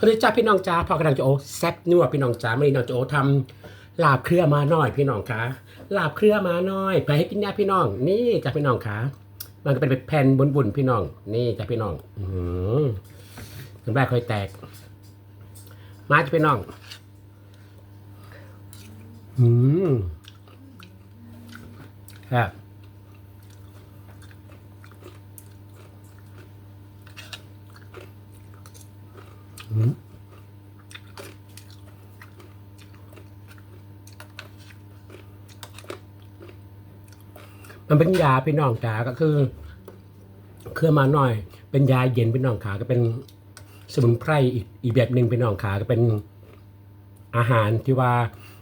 สวัสดีจ้าพี่น้องจ้าพอกระดังจะโอแซ่บนัวพี่น้องจ้าไม่ได้น้องจะโอทำลาบเครือมาหน่อยพี่น้องคะลาบเครือมาหน่อยไปให้กินยาพี่น้อง นี่จ้าพี่น้องคะมันก็เป็นแผ่นบุญๆพี่น้อง นี่จ้าพี่น้อง อืมน้ำลายค่อยแตก มาจ้าพี่น้อง อืมครับ มันเป็นยาพี่น้องจ๋าก็คือ เครื่องมาหน่อย เป็นยาเย็นพี่น้องขาก็เป็นสมุนไพรอีกอีกแบบหนึ่งพี่น้องขาก็เป็นอาหารที่ว่า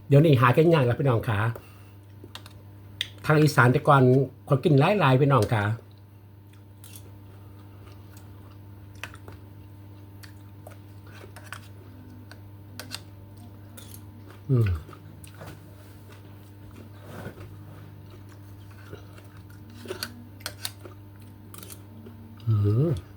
เดี๋ยวนี้หากันยากแล้วพี่น้องขาทางอีสานแต่ก่อนคนกินหลายๆพี่น้องขา อืม อืม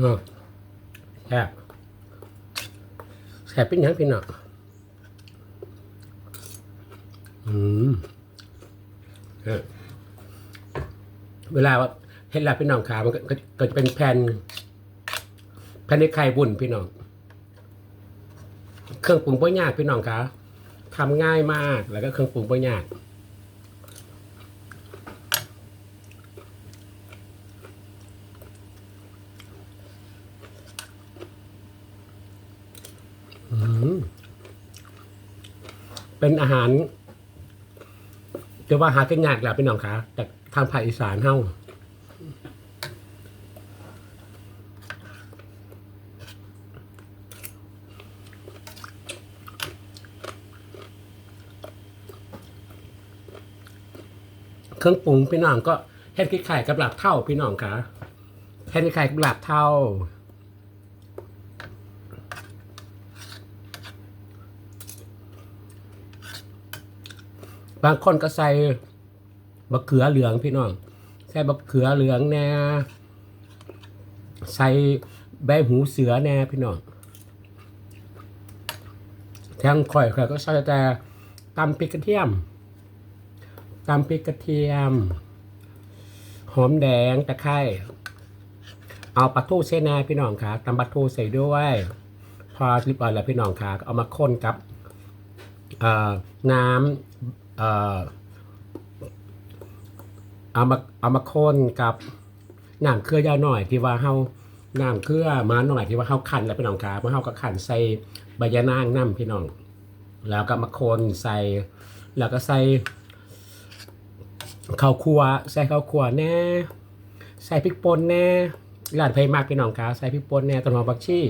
เออแซ่บแซ่บเป็นยังพี่น้องอืมเออเวลาเห็นลาบพี่น้องขามันก็จะเป็นแผ่นแผ่นในไข่บุญพี่น้อง เครื่องปรุงบ่ยากพี่น้องคะทำง่ายมากแล้วก็เครื่องปรุงบ่ยาก อืม เป็นอาหารจะว่าหากันยากแหละพี่น้องคะแต่ทางภาคอีสานเฮาเครื่องปรุงพี่น้องก็เฮ็ดคล้ายๆกับหลาบเท่าพี่น้องคะเฮ็ดคล้ายๆกับหลาบเท่า บางคนก็ใส่บะเขือเหลืองพี่น้อง ใส่บะเขือเหลืองแน่ใส่ใบหูเสือแน่พี่น้องแทงข่อยข่อยก็ใส่แต่ตำพริกกระเทียมตำพริกกระเทียม หอมแดงตะไคร้เอาปลาทูใส่แน่พี่น้องค่ะตำปลาทูใส่ด้วยพอเรียบร้อยแล้วพี่น้องค่ะเอามาคนกับน้ำ เอามาเอามาคนกับน้ำเครือยาวหน่อยที่ว่าเฮาน้ำเครือมาหน่อยที่ว่าเฮาคั้นแล้วพี่น้องครับเมื่อเฮาก็คั้นใส่ใบยะนางน้ำพี่น้อง แล้วก็มาคนใส่ แล้วก็ใส่ข้าวคั่วใส่ข้าวคั่วแน่ใส่พริกป่นแน่ร้านไผมากพี่น้องครับใส่พริกป่นแน่ต้นหอมบักชี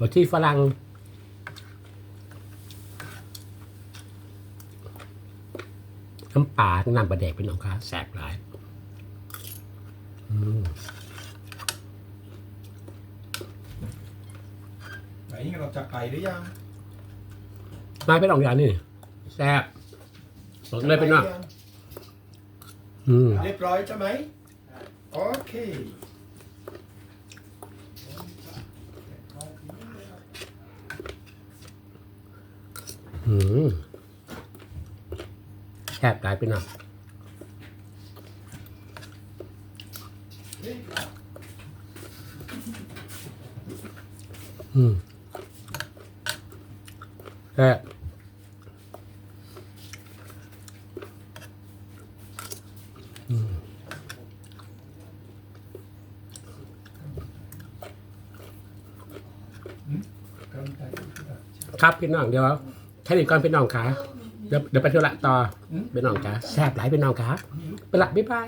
บักชีฝรั่ง น้ำปลาน้ำปลาแดกเป็นน้องค้าแสบหลายอืมไหนเราจะไปหรือยังมาเป็นน้องอย่างนี่แสบบอกเลยเป็นว่าอืมเรียบร้อยใช่ไหมโอเคอืม แสบหลายเป็นน้องอืมแสบครับพี่น้องเดี๋ยวแค่นี้ก่อนพี่น้องขา เดี๋ยวเดี๋ยวไปเที่ยวละต่อพี่น้องขาแสบหลายพี่น้องขาไปละบ๊ายบาย